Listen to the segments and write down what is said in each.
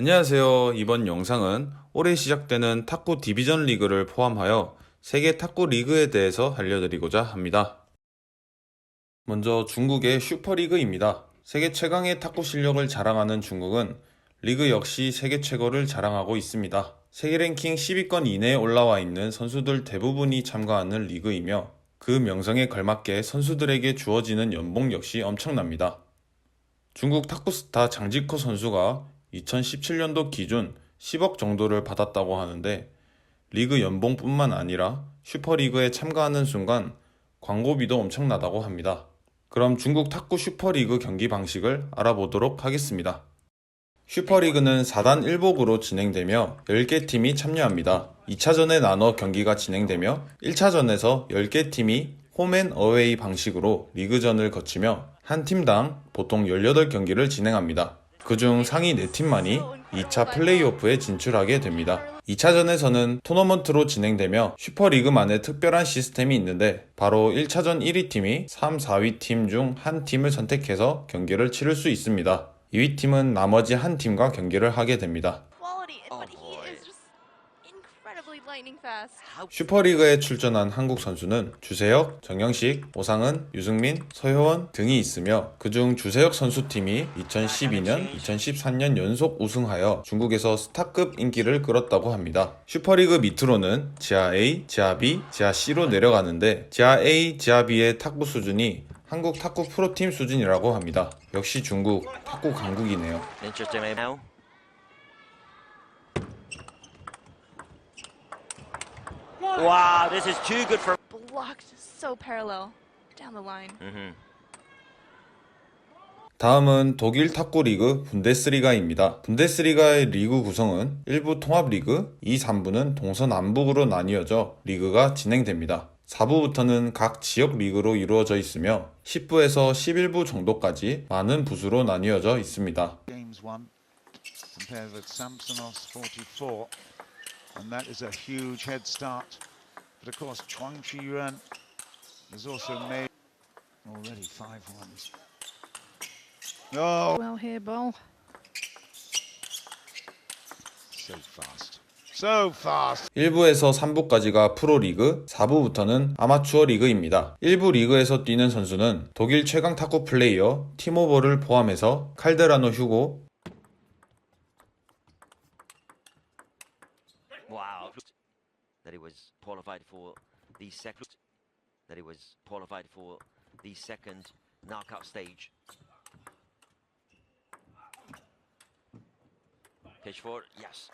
안녕하세요. 이번 영상은 올해 시작되는 탁구 디비전 리그를 포함하여 세계 탁구 리그에 대해서 알려드리고자 합니다. 먼저 중국의 슈퍼리그입니다. 세계 최강의 탁구 실력을 자랑하는 중국은 리그 역시 세계 최고를 자랑하고 있습니다. 세계 랭킹 10위권 이내에 올라와 있는 선수들 대부분이 참가하는 리그이며 그 명성에 걸맞게 선수들에게 주어지는 연봉 역시 엄청납니다. 중국 탁구 스타 장지코 선수가 2017년도 기준 10억 정도를 받았다고 하는데 리그 연봉뿐만 아니라 슈퍼리그에 참가하는 순간 광고비도 엄청나다고 합니다. 그럼 중국 탁구 슈퍼리그 경기 방식을 알아보도록 하겠습니다. 슈퍼리그는 4단 1복으로 진행되며 10개 팀이 참여합니다. 2차전에 나눠 경기가 진행되며 1차전에서 10개 팀이 홈앤 어웨이 방식으로 리그전을 거치며 한 팀당 보통 18경기를 진행합니다. 그중 상위 4팀만이 2차 플레이오프에 진출하게 됩니다. 2차전에서는 토너먼트로 진행되며 슈퍼리그만의 특별한 시스템이 있는데 바로 1차전 1위 팀이 3, 4위 팀 중 한 팀을 선택해서 경기를 치를 수 있습니다. 2위 팀은 나머지 한 팀과 경기를 하게 됩니다. quality, Oh, but he boy. is just incredibly lightning fast. 슈퍼리그에 출전한 한국 선수는 주세혁, 정영식, 오상은, 유승민, 서효원 등이 있으며 그중 주세혁 선수팀이 2012년, 2013년 연속 우승하여 중국에서 스타급 인기를 끌었다고 합니다. 슈퍼리그 밑으로는 지하 A, 지하 B, 지하 C로 내려가는데 지하 A, 지하 B의 탁구 수준이 한국 탁구 프로팀 수준이라고 합니다. 역시 중국 탁구 강국이네요. Wow, this is too good for. Blocked so parallel down the line. hmm 다음은 독일 탁구 리그 분데스리가입니다. 분데스리가의 리그 구성은 1부 통합 리그, 2, 3부는 동서남북으로 나뉘어져 리그가 진행됩니다. 4부부터는 각 지역 리그로 이루어져 있으며 10부에서 11부 정도까지 많은 부수로 나뉘어져 있습니다. games won compared with Samsonov's 44 and that is a huge head start but of course Chuang Chi-yuan has also made already five ones oh Well here, ball. so fast so fast 1부에서 3부까지가 프로리그, 4부부터는 아마추어 리그입니다. 1부 리그에서 뛰는 선수는 독일 최강 탁구 플레이어 티모버를 포함해서 칼데라노 휴고, That he was qualified for the second. That he was qualified for the second knockout stage. Pitch for yes.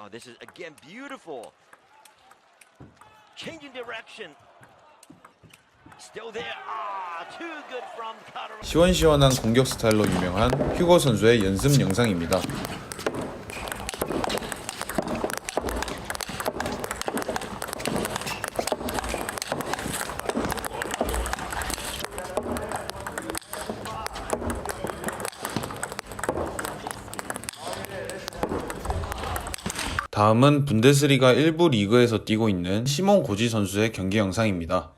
Oh, this is again beautiful. Changing direction. 시원시원한 공격 스타일로 유명한 휴고 선수의 연습 영상입니다. 다음은 분데스리가 1부 리그에서 뛰고 있는 시몬 고지 선수의 경기 영상입니다.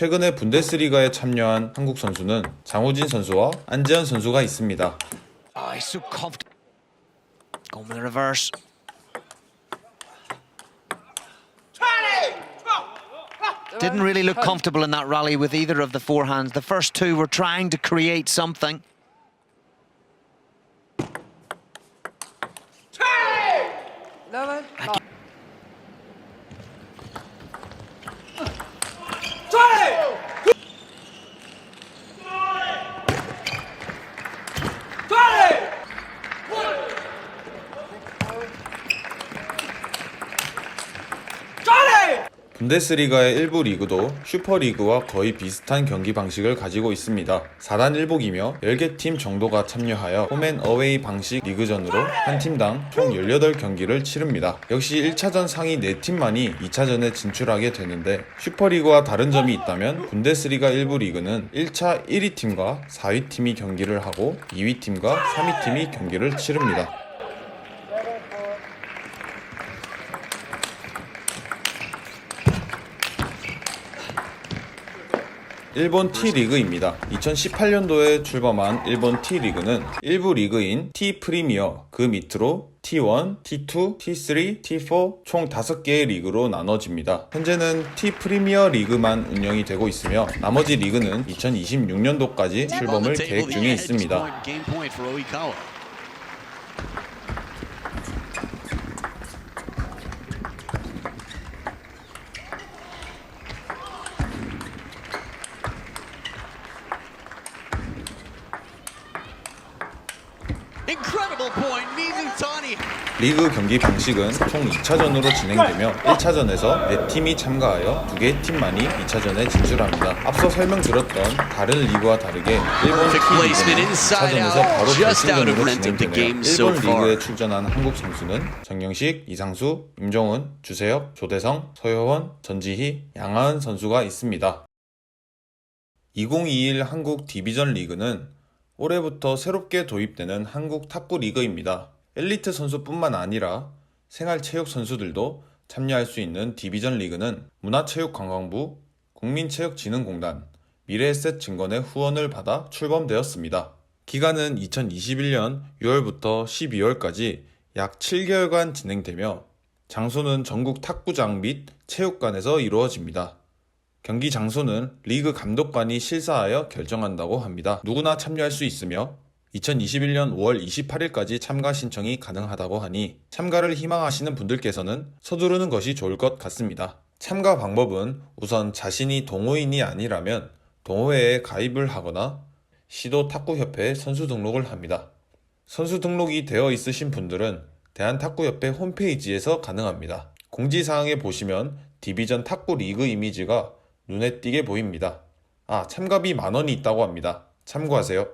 최근에 분데스리가에 참여한 한국 선수는 장호진 선수와 안재현 선수가 있습니다. Oh. 분데스리가의 일부 리그도 슈퍼리그와 거의 비슷한 경기 방식을 가지고 있습니다. 4단 1복이며 10개 팀 정도가 참여하여 홈앤 어웨이 방식 리그전으로 한 팀당 총 18경기를 치릅니다. 역시 1차전 상위 4팀만이 2차전에 진출하게 되는데 슈퍼리그와 다른 점이 있다면 분데스리가 일부 리그는 1차 1위 팀과 4위 팀이 경기를 하고 2위 팀과 3위 팀이 경기를 치릅니다. 일본 T리그입니다. 2018년도에 출범한 일본 T리그는 일부 리그인 T 프리미어 그 밑으로 T1, T2, T3, T4 총 5개의 리그로 나눠집니다. 현재는 T 프리미어 리그만 운영이 되고 있으며 나머지 리그는 2026년도까지 출범을 계획 중에 있습니다. 리그 경기 방식은 총 2차전으로 진행되며 1차전에서 4팀이 참가하여 2개의 팀만이 2차전에 진출합니다. 앞서 설명드렸던 다른 리그와 다르게 일본 inside 2차전에서 out, 바로 결승전으로 진행되며 일본. 리그에 출전한 한국 선수는 정영식, 이상수, 임종훈, 주세혁, 조대성, 서효원, 전지희, 양하은 선수가 있습니다. 2021 한국 디비전 리그는 올해부터 새롭게 도입되는 한국 탁구 리그입니다. 엘리트 선수뿐만 아니라 생활체육 선수들도 참여할 수 있는 디비전 리그는 문화체육관광부, 국민체육진흥공단, 미래에셋 증권의 후원을 받아 출범되었습니다. 기간은 2021년 6월부터 12월까지 약 7개월간 진행되며 장소는 전국 탁구장 및 체육관에서 이루어집니다. 경기 장소는 리그 감독관이 실사하여 결정한다고 합니다. 누구나 참여할 수 있으며 2021년 5월 28일까지 참가 신청이 가능하다고 하니 참가를 희망하시는 분들께서는 서두르는 것이 좋을 것 같습니다. 참가 방법은 우선 자신이 동호인이 아니라면 동호회에 가입을 하거나 시도 탁구협회에 선수 등록을 합니다. 선수 등록이 되어 있으신 분들은 대한탁구협회 홈페이지에서 가능합니다. 공지사항에 보시면 디비전 탁구 리그 이미지가 눈에 띄게 보입니다. 아, 참가비 만원이 있다고 합니다. 참고하세요.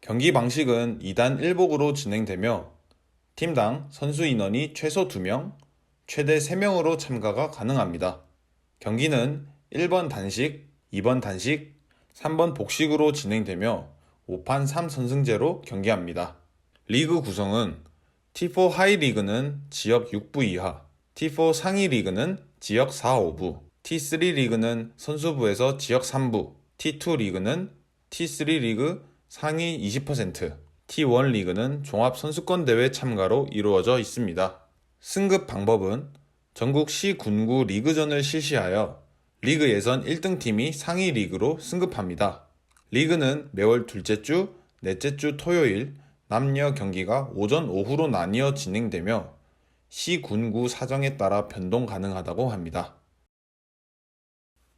경기 방식은 2단 1복으로 진행되며 팀당 선수 인원이 최소 2명, 최대 3명으로 참가가 가능합니다. 경기는 1번 단식, 2번 단식, 3번 복식으로 진행되며 5판 3선승제로 경기합니다. 리그 구성은 T4 하이 리그는 지역 6부 이하, T4 상위 리그는 지역 4, 5부, T3 리그는 선수부에서 지역 3부, T2 리그는 T3 리그 상위 20%, T1 리그는 종합 선수권 대회 참가로 이루어져 있습니다. 승급 방법은 전국 시 군구 리그전을 실시하여 리그 예선 1등 팀이 상위 리그로 승급합니다. 리그는 매월 둘째 주, 넷째 주 토요일 남녀 경기가 오전 오후로 나뉘어 진행되며 시 군구 사정에 따라 변동 가능하다고 합니다.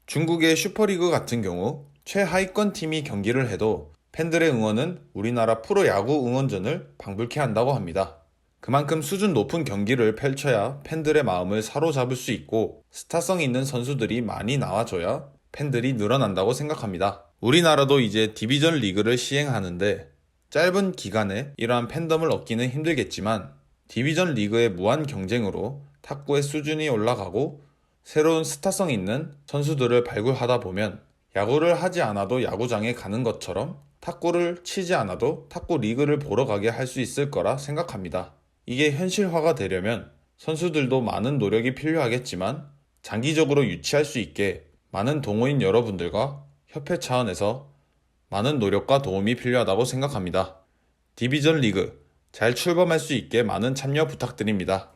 중국의 슈퍼리그 같은 경우 최하위권 팀이 경기를 해도 팬들의 응원은 우리나라 프로야구 응원전을 방불케 한다고 합니다. 그만큼 수준 높은 경기를 펼쳐야 팬들의 마음을 사로잡을 수 있고 스타성 있는 선수들이 많이 나와줘야 팬들이 늘어난다고 생각합니다. 우리나라도 이제 디비전 리그를 시행하는데 짧은 기간에 이러한 팬덤을 얻기는 힘들겠지만 디비전 리그의 무한 경쟁으로 탁구의 수준이 올라가고 새로운 스타성 있는 선수들을 발굴하다 보면 야구를 하지 않아도 야구장에 가는 것처럼 탁구를 치지 않아도 탁구 리그를 보러 가게 할 수 있을 거라 생각합니다. 이게 현실화가 되려면 선수들도 많은 노력이 필요하겠지만 장기적으로 유치할 수 있게 많은 동호인 여러분들과 협회 차원에서 많은 노력과 도움이 필요하다고 생각합니다. 디비전 리그 잘 출범할 수 있게 많은 참여 부탁드립니다.